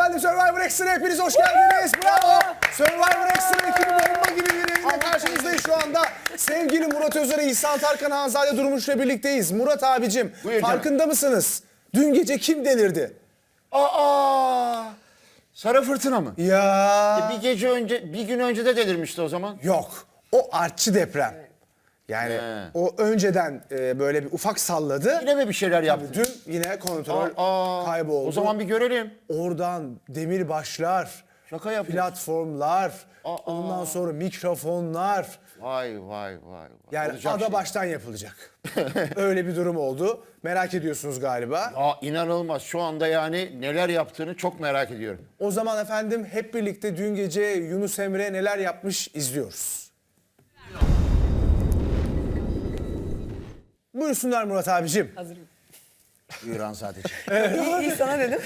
efendim Survivor Extra hepiniz hoş geldiniz. Bravo. Survivor Extra ekibi bomba gibi bir yayınla karşınızdayız şu anda. Sevgili Murat Özer, İhsan Tarkan, Hanzade Durmuş'la birlikteyiz. Murat abicim Buyur canım. farkında mısınız? Dün gece kim delirdi? Aa! Sarı fırtına mı? Ya Bir gece önce, bir gün önce de delirmişti o zaman. yok. O artçı deprem. Yani He. o önceden e, böyle bir ufak salladı. Yine mi bir şeyler yaptı? Dün yine kontrol Aa, kayboldu. O zaman bir görelim. Oradan demir başlar, Şaka yapıyorsun. platformlar, Aa. ondan sonra mikrofonlar. Vay vay vay. vay. Yani Olacak ada şey. baştan yapılacak. Öyle bir durum oldu. Merak ediyorsunuz galiba. Aa, inanılmaz. Şu anda yani neler yaptığını çok merak ediyorum. O zaman efendim hep birlikte dün gece Yunus Emre neler yapmış izliyoruz. Buyursunlar Murat abicim. Hazırım. İran sadece. İyi, iyi sana dedim.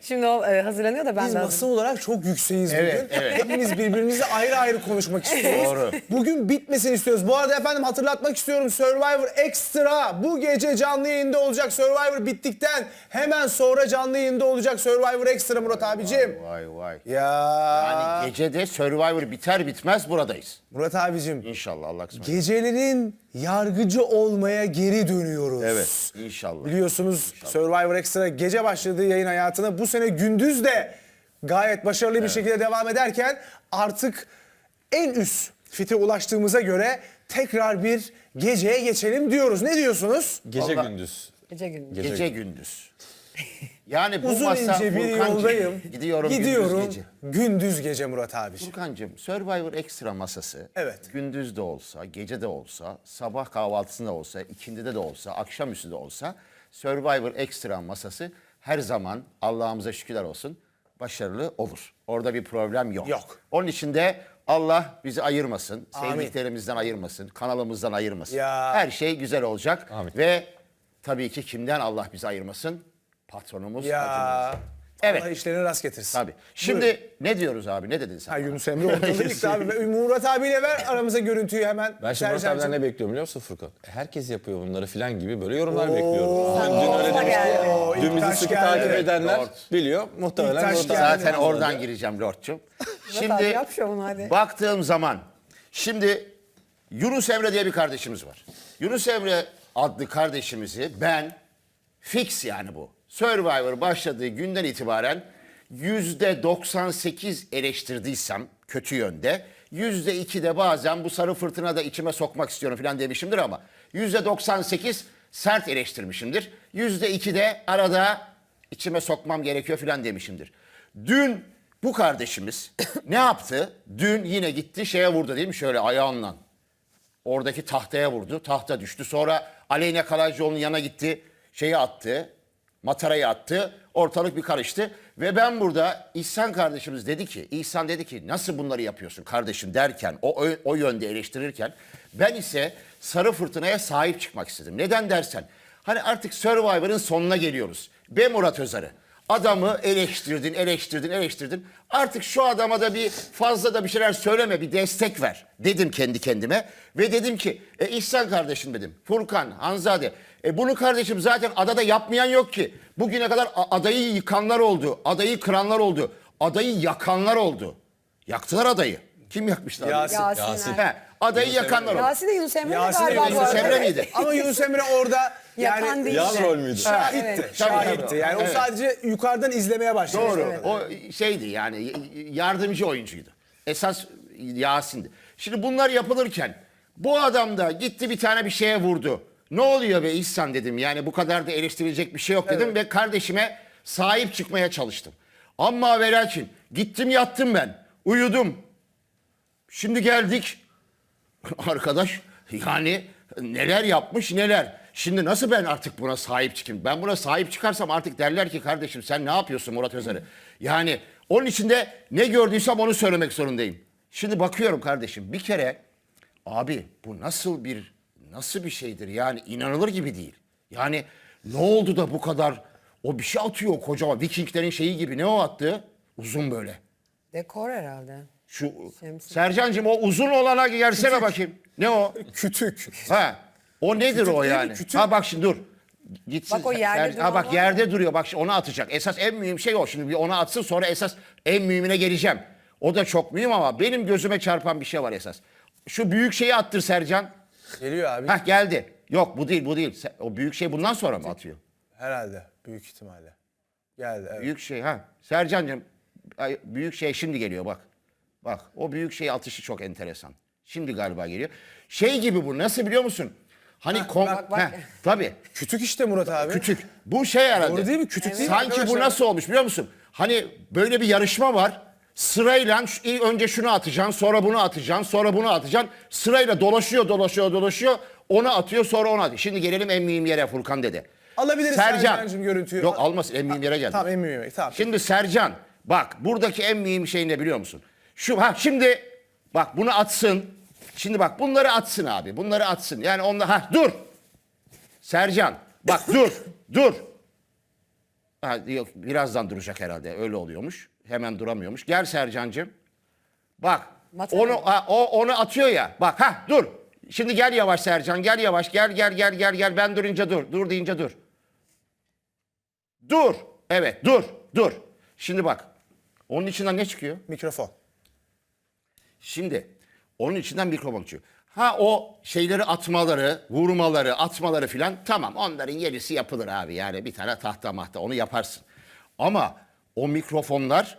Şimdi o e, hazırlanıyor da ben Biz de masa olarak çok yükseğiz Evet, bugün. evet. Hepimiz birbirimize ayrı ayrı konuşmak istiyoruz. Doğru. Bugün bitmesini istiyoruz. Bu arada efendim hatırlatmak istiyorum Survivor Extra bu gece canlı yayında olacak. Survivor bittikten hemen sonra canlı yayında olacak Survivor Extra Murat abicim. vay vay. Ya Yani gecede Survivor biter bitmez buradayız. Murat abicim İnşallah Allah kısmet. gecelerin yargıcı olmaya geri dönüyoruz. Evet inşallah. Biliyorsunuz Survivor Extra gece başladığı yayın hayatına bu sene gündüz de gayet başarılı bir şekilde devam ederken artık en üst fite ulaştığımıza göre tekrar bir geceye geçelim diyoruz. Ne diyorsunuz? Gece Vallahi- gündüz. gece gündüz. Gece- Gece gündüz. Yani bu Uzun masa ince bir Furkancığım, yoldayım. Gidiyorum, Gidiyorum. gündüz gece. Gündüz gece Murat abiciğim. Furkancığım Survivor Extra masası Evet. gündüz de olsa, gece de olsa, sabah kahvaltısında olsa, ikindide de olsa, akşamüstü de olsa Survivor Extra masası her zaman Allah'ımıza şükürler olsun başarılı olur. Orada bir problem yok. Yok. Onun için de Allah bizi ayırmasın, Amin. sevdiklerimizden ayırmasın, kanalımızdan ayırmasın. Ya. Her şey güzel olacak Amin. ve tabii ki kimden Allah bizi ayırmasın? Patronumuz, Ya hacımız. Evet. Allah işlerini rast getirsin. Tabii. Şimdi ne diyoruz abi? Ne dedin sen? Ha? Yunus Emre ortalığı yıktı abi. Ve Murat abiyle ver aramıza görüntüyü hemen. Ben şimdi Murat abiden ne bekliyorum biliyor musun Furkan? Herkes yapıyor bunları filan gibi böyle yorumlar bekliyorum. Sen dün öyle demiştin. Oo, Dün bizi sıkı geldi. takip edenler Lord. biliyor. Muhtemelen burada. geldi. Zaten oradan gireceğim Lord'cum. Murat abi yap şovunu hadi. baktığım zaman şimdi Yunus Emre diye bir kardeşimiz var. Yunus Emre adlı kardeşimizi ben fix yani bu. Survivor başladığı günden itibaren yüzde 98 eleştirdiysem kötü yönde yüzde iki de bazen bu sarı fırtına da içime sokmak istiyorum falan demişimdir ama yüzde 98 sert eleştirmişimdir. Yüzde iki de arada içime sokmam gerekiyor falan demişimdir. Dün bu kardeşimiz ne yaptı? Dün yine gitti şeye vurdu değil mi? Şöyle ayağınla. Oradaki tahtaya vurdu. Tahta düştü. Sonra Aleyna Kalaycıoğlu'nun yanına gitti. Şeyi attı. Matarayı attı. Ortalık bir karıştı. Ve ben burada İhsan kardeşimiz dedi ki, İhsan dedi ki nasıl bunları yapıyorsun kardeşim derken, o, o, o yönde eleştirirken ben ise sarı fırtınaya sahip çıkmak istedim. Neden dersen, hani artık Survivor'ın sonuna geliyoruz. Be Murat Özarı. Adamı eleştirdin, eleştirdin, eleştirdin. Artık şu adama da bir fazla da bir şeyler söyleme, bir destek ver dedim kendi kendime. Ve dedim ki, e, İhsan kardeşim dedim, Furkan, Hanzade, e, bunu kardeşim zaten adada yapmayan yok ki. Bugüne kadar adayı yıkanlar oldu, adayı kıranlar oldu, adayı yakanlar oldu. Yaktılar adayı. Kim yakmışlar? Yasin. Yasin. Yasin. Yasin. He, adayı yakanlar oldu. Yasin de Yunus Emre Yasin de galiba bu Yunus arada. Emre miydi? Ama Yunus Emre orada Yakan yani değil. Yan rol müydü? şahitti. Evet. Şahitti. Yani o Evet. sadece yukarıdan izlemeye başladı. Doğru. Evet. O şeydi yani yardımcı oyuncuydu. Esas Yasin'di. Şimdi bunlar yapılırken bu adam da gitti bir tane bir şeye vurdu. Ne oluyor be İhsan dedim. Yani bu kadar da eleştirilecek bir şey yok dedim ve kardeşime sahip çıkmaya çalıştım. Ama ve lakin gittim yattım ben. Uyudum. Şimdi geldik. Arkadaş yani neler yapmış neler. Şimdi nasıl ben artık buna sahip çıkayım? Ben buna sahip çıkarsam artık derler ki kardeşim sen ne yapıyorsun Murat Özer'e? Yani onun içinde ne gördüysem onu söylemek zorundayım. Şimdi bakıyorum kardeşim bir kere abi bu nasıl bir nasıl bir şeydir yani inanılır gibi değil. Yani ne oldu da bu kadar o bir şey atıyor kocaman Vikinglerin şeyi gibi ne o attı? Uzun böyle. Dekor herhalde. Şu. Sercan'cığım o uzun olana gelsene bakayım. Ne o? Kütük. Ha. O nedir o değil mi? yani? Kütük. Ha bak şimdi dur. Gitsin. Bak o yerde Ser- duran ha bak var yerde duruyor. Bak şimdi onu atacak. Esas en mühim şey o. Şimdi bir onu atsın sonra esas en mühimine geleceğim. O da çok mühim ama benim gözüme çarpan bir şey var esas. Şu büyük şeyi attır Sercan. Geliyor abi. Hah geldi. Yok bu değil bu değil. Se- O büyük şey bundan sonra mı atıyor? Herhalde. Büyük ihtimalle. Geldi evet. Büyük şey ha. Sercan'cığım ay, büyük şey şimdi geliyor bak. Bak o büyük şey atışı çok enteresan. Şimdi galiba geliyor. Şey gibi bu nasıl biliyor musun? Hani kom bak, bak. Heh, tabii. Kütük işte Murat abi. Küçük. Bu şey herhalde. Doğru değil mi? Küçük değil mi Sanki bu arkadaşlar? nasıl olmuş biliyor musun? Hani böyle bir yarışma var. Sırayla önce şunu atacaksın, sonra bunu atacaksın, sonra bunu atacaksın. Sırayla dolaşıyor, dolaşıyor, dolaşıyor. Onu atıyor, sonra onu atıyor. Şimdi gelelim en mühim yere Furkan dede. Alabiliriz Sercan'cığım görüntüyü. Yok almasın en mühim yere geldi. Tamam en mühim. Tamam. Şimdi Sercan bak buradaki en mühim şey ne biliyor musun? Şu ha şimdi bak bunu atsın. Şimdi bak bunları atsın abi. Bunları atsın. Yani onda ha dur. Sercan bak dur. dur. Ha, yok, birazdan duracak herhalde. Öyle oluyormuş. Hemen duramıyormuş. Gel Sercancığım. Bak Mata onu ha, o onu atıyor ya. Bak ha dur. Şimdi gel yavaş Sercan. Gel yavaş. Gel gel gel gel gel. Ben durunca dur. Dur deyince dur. Dur. Evet dur. Dur. Şimdi bak. Onun içinden ne çıkıyor? Mikrofon. Şimdi onun içinden mikrofon çıkıyor. Ha o şeyleri atmaları, vurmaları, atmaları filan tamam onların yenisi yapılır abi. Yani bir tane tahta mahta onu yaparsın. Ama o mikrofonlar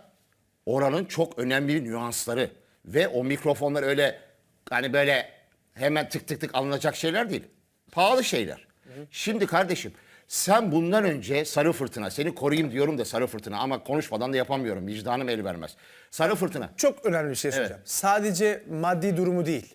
oranın çok önemli nüansları. Ve o mikrofonlar öyle hani böyle hemen tık tık tık alınacak şeyler değil. Pahalı şeyler. Şimdi kardeşim sen bundan önce sarı fırtına, seni koruyayım diyorum da sarı fırtına ama konuşmadan da yapamıyorum. Vicdanım el vermez. Sarı fırtına. Çok önemli bir şey söyleyeceğim. Sadece maddi durumu değil.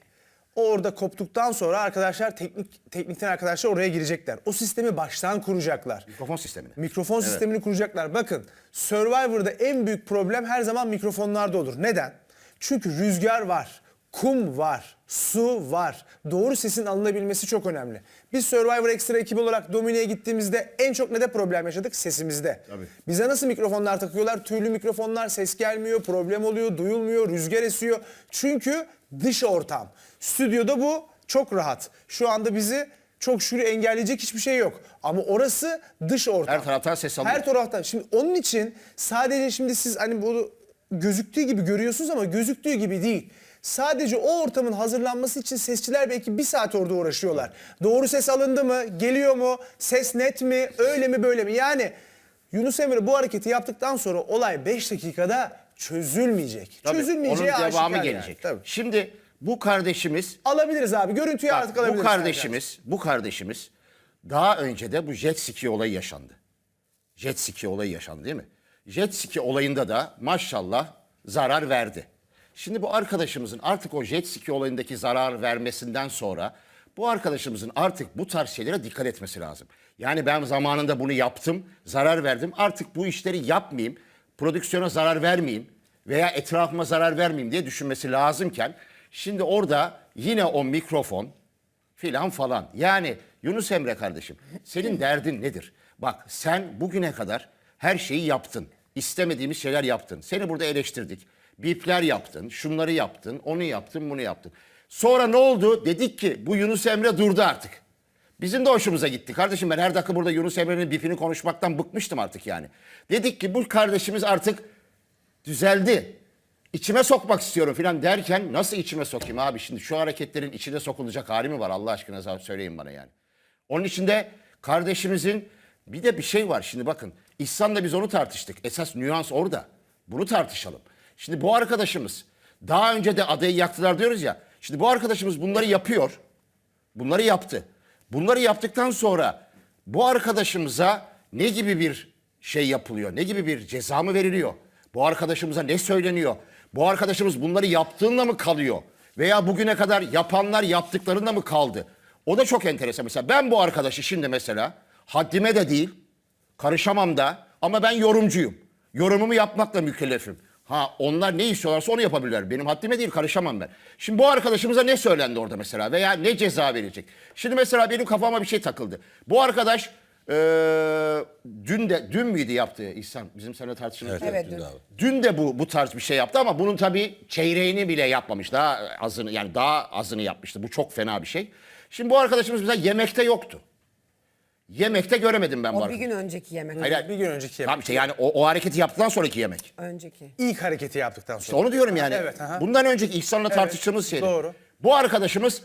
O orada koptuktan sonra arkadaşlar teknik teknikten arkadaşlar oraya girecekler. O sistemi baştan kuracaklar. Mikrofon sistemini. Mikrofon sistemini kuracaklar. Bakın Survivor'da en büyük problem her zaman mikrofonlarda olur. Neden? Çünkü rüzgar var, kum var, su var. Doğru sesin alınabilmesi çok önemli. Biz Survivor Extra ekibi olarak Domine'ye gittiğimizde en çok ne de problem yaşadık? Sesimizde. Bize nasıl mikrofonlar takıyorlar? Tüylü mikrofonlar, ses gelmiyor, problem oluyor, duyulmuyor, rüzgar esiyor. Çünkü dış ortam. Stüdyoda bu çok rahat. Şu anda bizi çok şükür engelleyecek hiçbir şey yok. Ama orası dış ortam. Her taraftan ses alıyor. Her taraftan. Şimdi onun için sadece şimdi siz hani bunu gözüktüğü gibi görüyorsunuz ama gözüktüğü gibi değil. Sadece o ortamın hazırlanması için sesçiler belki bir saat orada uğraşıyorlar. Doğru ses alındı mı? Geliyor mu? Ses net mi? Öyle mi böyle mi? Yani Yunus Emre bu hareketi yaptıktan sonra olay 5 dakikada çözülmeyecek. Tabii, Çözülmeyeceği Onun devamı aşikar gelecek. Yani. Tabii. Şimdi bu kardeşimiz Alabiliriz abi. Görüntüyü Bak, artık alabiliriz. bu kardeşimiz, bu kardeşimiz daha önce de bu jet ski olayı yaşandı. Jet ski olayı yaşandı değil mi? Jet ski olayında da maşallah zarar verdi. Şimdi bu arkadaşımızın artık o jet ski olayındaki zarar vermesinden sonra bu arkadaşımızın artık bu tarz şeylere dikkat etmesi lazım. Yani ben zamanında bunu yaptım, zarar verdim. Artık bu işleri yapmayayım, prodüksiyona zarar vermeyeyim veya etrafıma zarar vermeyeyim diye düşünmesi lazımken şimdi orada yine o mikrofon filan falan. Yani Yunus Emre kardeşim senin derdin nedir? Bak sen bugüne kadar her şeyi yaptın. İstemediğimiz şeyler yaptın. Seni burada eleştirdik. Bipler yaptın, şunları yaptın, onu yaptın, bunu yaptın. Sonra ne oldu? Dedik ki bu Yunus Emre durdu artık. Bizim de hoşumuza gitti. Kardeşim ben her dakika burada Yunus Emre'nin bipini konuşmaktan bıkmıştım artık yani. Dedik ki bu kardeşimiz artık düzeldi. İçime sokmak istiyorum filan derken nasıl içime sokayım abi şimdi şu hareketlerin içine sokulacak hali mi var Allah aşkına söyleyin bana yani. Onun içinde kardeşimizin bir de bir şey var şimdi bakın İhsan'la biz onu tartıştık. Esas nüans orada. Bunu tartışalım. Şimdi bu arkadaşımız daha önce de adayı yaktılar diyoruz ya. Şimdi bu arkadaşımız bunları yapıyor. Bunları yaptı. Bunları yaptıktan sonra bu arkadaşımıza ne gibi bir şey yapılıyor? Ne gibi bir ceza mı veriliyor? Bu arkadaşımıza ne söyleniyor? Bu arkadaşımız bunları yaptığında mı kalıyor? Veya bugüne kadar yapanlar yaptıklarında mı kaldı? O da çok enteresan. Mesela ben bu arkadaşı şimdi mesela haddime de değil, karışamam da ama ben yorumcuyum. Yorumumu yapmakla mükellefim. Ha onlar ne istiyorlarsa onu yapabilirler. Benim haddime değil karışamam ben. Şimdi bu arkadaşımıza ne söylendi orada mesela veya ne ceza verecek? Şimdi mesela benim kafama bir şey takıldı. Bu arkadaş eee, dün de dün müydü yaptığı İhsan? Bizim seninle tartışmamız. Evet, Evet, dün. dün de bu bu tarz bir şey yaptı ama bunun tabii çeyreğini bile yapmamış. Daha azını yani daha azını yapmıştı. Bu çok fena bir şey. Şimdi bu arkadaşımız mesela yemekte yoktu. Yemekte göremedim ben bu O bir gün önceki yemek. Hayır, hayır. Bir gün önceki yemek. Tamam işte yani o, o hareketi yaptıktan sonraki yemek. Önceki. İlk hareketi yaptıktan İşte sonra. onu diyorum yani. Evet, aha. Bundan önceki İhsan'la tartıştığımız şey. doğru. Bu arkadaşımız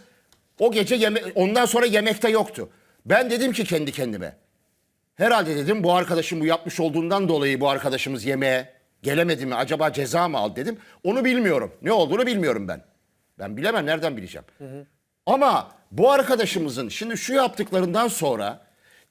o gece yeme ondan sonra yemekte yoktu. Ben dedim ki kendi kendime. Herhalde dedim bu arkadaşım bu yapmış olduğundan dolayı bu arkadaşımız yemeğe gelemedi mi? Acaba ceza mı aldı dedim. Onu bilmiyorum. Ne olduğunu bilmiyorum ben. Ben bilemem nereden bileceğim. Ama bu arkadaşımızın şimdi şu yaptıklarından sonra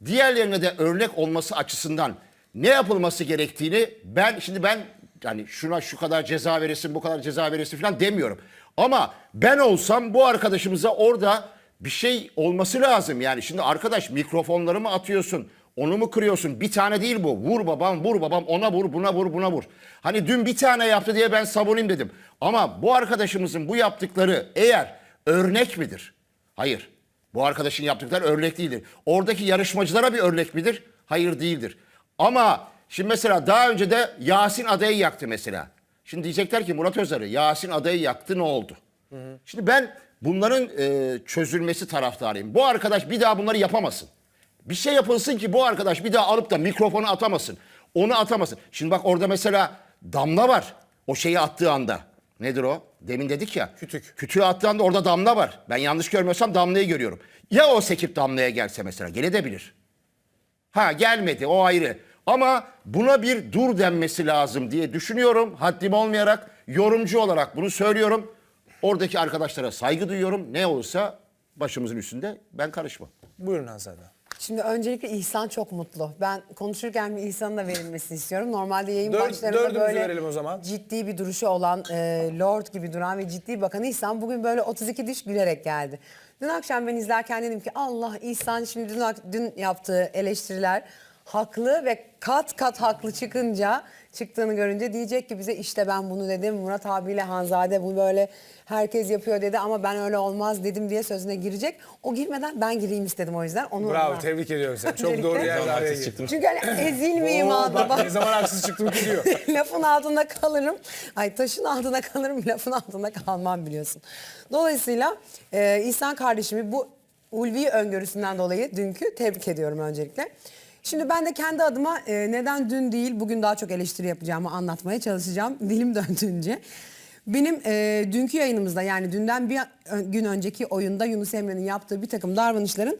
diğerlerine de örnek olması açısından ne yapılması gerektiğini ben şimdi ben yani şuna şu kadar ceza verirsin bu kadar ceza verirsin falan demiyorum. Ama ben olsam bu arkadaşımıza orada bir şey olması lazım. Yani şimdi arkadaş mikrofonları mı atıyorsun? Onu mu kırıyorsun? Bir tane değil bu. Vur babam, vur babam, ona vur, buna vur, buna vur. Hani dün bir tane yaptı diye ben savunayım dedim. Ama bu arkadaşımızın bu yaptıkları eğer örnek midir? Hayır. Bu arkadaşın yaptıkları örnek değildir. Oradaki yarışmacılara bir örnek midir? Hayır değildir. Ama şimdi mesela daha önce de Yasin adayı yaktı mesela. Şimdi diyecekler ki Murat Özarı Yasin adayı yaktı ne oldu? Şimdi ben bunların e, çözülmesi taraftarıyım. Bu arkadaş bir daha bunları yapamasın. Bir şey yapılsın ki bu arkadaş bir daha alıp da mikrofonu atamasın. Onu atamasın. Şimdi bak orada mesela damla var. O şeyi attığı anda. Nedir o? Demin dedik ya. Kütük. Kütüğü attığı anda orada damla var. Ben yanlış görmüyorsam damlayı görüyorum. Ya o sekip damlaya gelse mesela gelebilir. Ha gelmedi o ayrı. Ama buna bir dur denmesi lazım diye düşünüyorum. Haddim olmayarak yorumcu olarak bunu söylüyorum. Oradaki arkadaşlara saygı duyuyorum. Ne olursa başımızın üstünde ben karışmam. Buyurun Hanzade. Şimdi öncelikle İhsan çok mutlu. Ben konuşurken bir İhsan'ın da verilmesini istiyorum. Normalde yayın Dör- başlarında böyle o zaman. ciddi bir duruşu olan e, Lord gibi duran ve ciddi bakan İhsan bugün böyle 32 diş gülerek geldi. Dün akşam ben izlerken dedim ki Allah İhsan şimdi dün, dün yaptığı eleştiriler haklı ve kat kat haklı çıkınca çıktığını görünce diyecek ki bize işte ben bunu dedim Murat abiyle Hanzade bu böyle herkes yapıyor dedi ama ben öyle olmaz dedim diye sözüne girecek. O girmeden ben gireyim istedim o yüzden. Onu Bravo tebrik ediyorum seni. Çok doğru girdin. çıktım. Çünkü hani ezilmeyeyim Oo, altında. bak ne zaman haksız çıktım ki diyor. lafın altında kalırım. Ay taşın altında kalırım, lafın altında kalmam biliyorsun. Dolayısıyla e, İhsan kardeşimi bu ulvi öngörüsünden dolayı dünkü tebrik ediyorum öncelikle. Şimdi ben de kendi adıma e, neden dün değil bugün daha çok eleştiri yapacağımı anlatmaya çalışacağım dilim döndüğünce. Benim e, dünkü yayınımızda yani dünden bir gün önceki oyunda Yunus Emre'nin yaptığı bir takım davranışların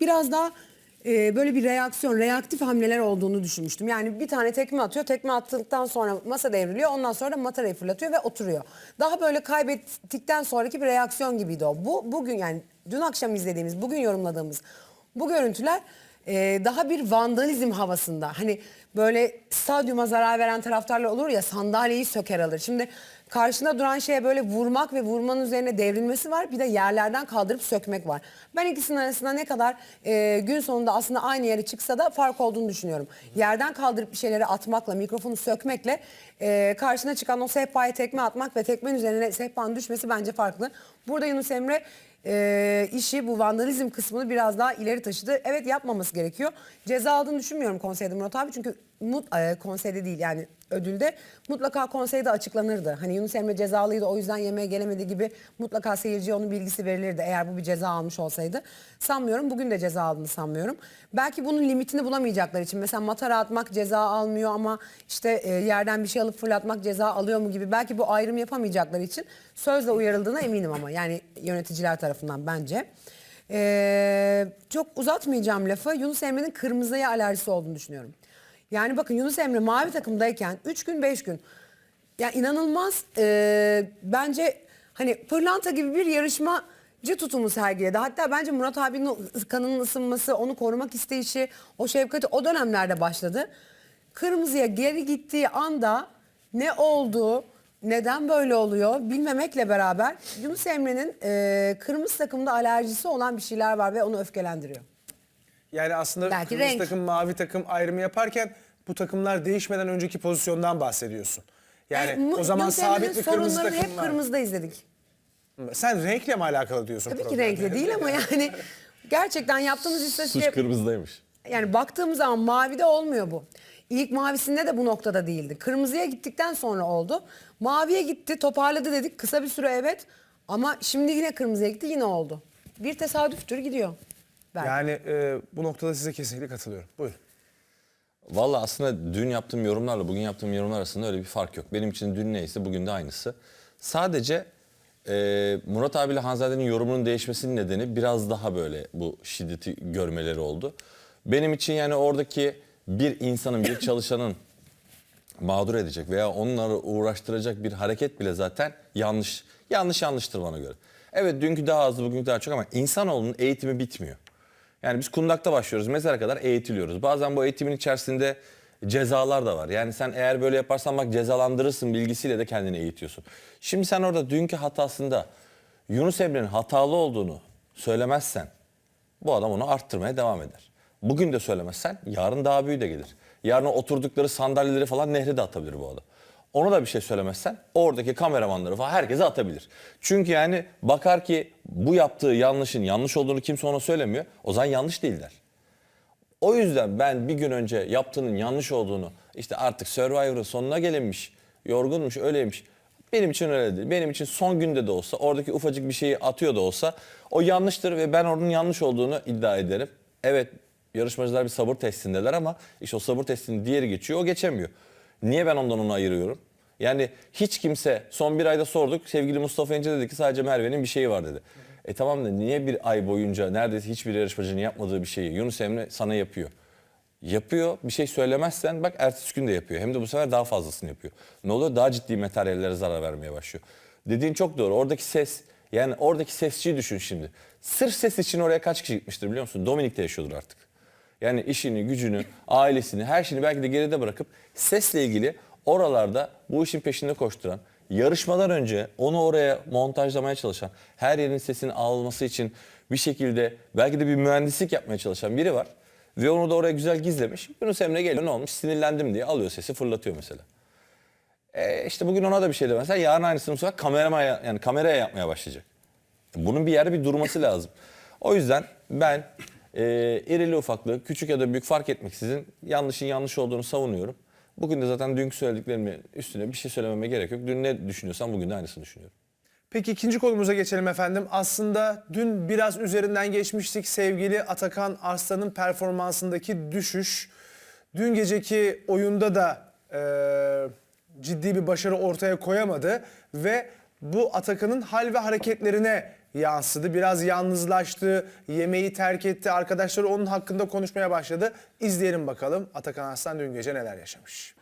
biraz daha e, böyle bir reaksiyon, reaktif hamleler olduğunu düşünmüştüm. Yani bir tane tekme atıyor, tekme attıktan sonra masa devriliyor, ondan sonra da matarayı fırlatıyor ve oturuyor. Daha böyle kaybettikten sonraki bir reaksiyon gibiydi o. Bu bugün yani dün akşam izlediğimiz, bugün yorumladığımız bu görüntüler e, daha bir vandalizm havasında. Hani böyle stadyuma zarar veren taraftarlar olur ya sandalyeyi söker alır. Şimdi karşında duran şeye böyle vurmak ve vurmanın üzerine devrilmesi var. Bir de yerlerden kaldırıp sökmek var. Ben ikisinin arasında ne kadar e, gün sonunda aslında aynı yere çıksa da fark olduğunu düşünüyorum. Yerden kaldırıp bir şeyleri atmakla, mikrofonu sökmekle e, karşına çıkan o sehpaya tekme atmak ve tekmenin üzerine sehpanın düşmesi bence farklı. Burada Yunus Emre e, işi bu vandalizm kısmını biraz daha ileri taşıdı. Evet yapmaması gerekiyor. Ceza aldığını düşünmüyorum konseyde Murat abi çünkü mut, e, konseyde değil yani ödülde mutlaka konseyde açıklanırdı. Hani Yunus Emre cezalıydı o yüzden yemeğe gelemedi gibi mutlaka seyirciye onun bilgisi verilirdi eğer bu bir ceza almış olsaydı. Sanmıyorum bugün de ceza aldığını sanmıyorum. Belki bunun limitini bulamayacaklar için mesela matara atmak ceza almıyor ama işte e, yerden bir şey alıp fırlatmak ceza alıyor mu gibi belki bu ayrım yapamayacakları için sözle uyarıldığına eminim ama yani yöneticiler tarafından bence. Ee, çok uzatmayacağım lafı. Yunus Emre'nin kırmızıya alerjisi olduğunu düşünüyorum. Yani bakın Yunus Emre mavi takımdayken 3 gün 5 gün ya inanılmaz e, bence hani pırlanta gibi bir yarışmacı tutumu sergiledi. Hatta bence Murat abinin kanının ısınması, onu korumak isteyişi, o şefkati o dönemlerde başladı. Kırmızıya geri gittiği anda ne oldu, neden böyle oluyor bilmemekle beraber Yunus Emre'nin e, kırmızı takımda alerjisi olan bir şeyler var ve onu öfkelendiriyor. Yani aslında Belki kırmızı renk. takım, mavi takım ayrımı yaparken bu takımlar değişmeden önceki pozisyondan bahsediyorsun. Yani E, mu- o zaman sabit bir kırmızı takım hep var. kırmızıda izledik. Sen renkle mi alakalı diyorsun Tabii ki programda? renkli değil ama yani gerçekten yaptığımız Suç istatistiğe kırmızıdaymış. yani baktığımız zaman mavide olmuyor bu. İlk mavisinde de bu noktada değildi. Kırmızıya gittikten sonra oldu. Maviye gitti toparladı dedik kısa bir süre evet ama şimdi yine kırmızıya gitti yine oldu. Bir tesadüftür gidiyor. Belki. Yani e, bu noktada size kesinlikle katılıyorum. Buyurun. Valla aslında dün yaptığım yorumlarla bugün yaptığım yorumlar arasında öyle bir fark yok. Benim için dün neyse bugün de aynısı. Sadece e, Murat abiyle Hanzade'nin yorumunun değişmesinin nedeni biraz daha böyle bu şiddeti görmeleri oldu. Benim için yani oradaki bir insanın, bir çalışanın mağdur edecek veya onları uğraştıracak bir hareket bile zaten yanlış. Yanlış yanlıştır bana göre. Evet dünkü daha azdı, bugünkü daha çok ama insanoğlunun eğitimi bitmiyor. Yani biz kundakta başlıyoruz, mezara kadar eğitiliyoruz. Bazen bu eğitimin içerisinde cezalar da var. Yani sen eğer böyle yaparsan bak cezalandırırsın bilgisiyle de kendini eğitiyorsun. Şimdi sen orada dünkü hatasında Yunus Emre'nin hatalı olduğunu söylemezsen bu adam onu arttırmaya devam eder. Bugün de söylemezsen yarın daha büyüğü de gelir. Yarın oturdukları sandalyeleri falan nehre de atabilir bu adam. Ona da bir şey söylemezsen oradaki kameramanları falan herkese atabilir. Çünkü yani bakar ki bu yaptığı yanlışın yanlış olduğunu kimse ona söylemiyor. O zaman yanlış değil der. O yüzden ben bir gün önce yaptığının yanlış olduğunu işte artık Survivor'ın sonuna gelinmiş, yorgunmuş, öyleymiş. Benim için öyle değil. Benim için son günde de olsa oradaki ufacık bir şeyi atıyor da olsa o yanlıştır ve ben onun yanlış olduğunu iddia ederim. Evet yarışmacılar bir sabır testindeler ama işte o sabır testinin diğeri geçiyor o geçemiyor. Niye ben ondan onu ayırıyorum? Yani hiç kimse son bir ayda sorduk sevgili Mustafa İnce dedi ki sadece Merve'nin bir şeyi var dedi. E tamam da niye bir ay boyunca neredeyse hiçbir yarışmacının yapmadığı bir şeyi Yunus Emre sana yapıyor? Yapıyor bir şey söylemezsen bak ertesi gün de yapıyor. Hem de bu sefer daha fazlasını yapıyor. Ne oluyor? Daha ciddi materyallere zarar vermeye başlıyor. Dediğin çok doğru. Oradaki ses yani oradaki sesçiyi düşün şimdi. Sırf ses için oraya kaç kişi gitmiştir biliyor musun? Dominik'te yaşıyordur artık. Yani işini, gücünü, ailesini, her şeyini belki de geride bırakıp sesle ilgili oralarda bu işin peşinde koşturan, yarışmadan önce onu oraya montajlamaya çalışan, her yerin sesini alması için bir şekilde belki de bir mühendislik yapmaya çalışan biri var. Ve onu da oraya güzel gizlemiş. Yunus Emre geliyor ne olmuş sinirlendim diye alıyor sesi fırlatıyor mesela. E işte bugün ona da bir şey demezsen yarın aynısını bu sefer kamerama yani kameraya yapmaya başlayacak. Bunun bir yerde bir durması lazım. O yüzden ben e, irili ufaklı, küçük ya da büyük fark etmeksizin yanlışın yanlış olduğunu savunuyorum. Bugün de zaten dünkü söylediklerimin üstüne bir şey söylememe gerek yok. Dün ne düşünüyorsam bugün de aynısını düşünüyorum. Peki ikinci konumuza geçelim efendim. Aslında dün biraz üzerinden geçmiştik sevgili Atakan Arslan'ın performansındaki düşüş. Dün geceki oyunda da e, ciddi bir başarı ortaya koyamadı ve bu Atakan'ın hal ve hareketlerine yansıdı. Biraz yalnızlaştı, yemeği terk etti. Arkadaşları onun hakkında konuşmaya başladı. İzleyelim bakalım Atakan Arslan dün gece neler yaşamış.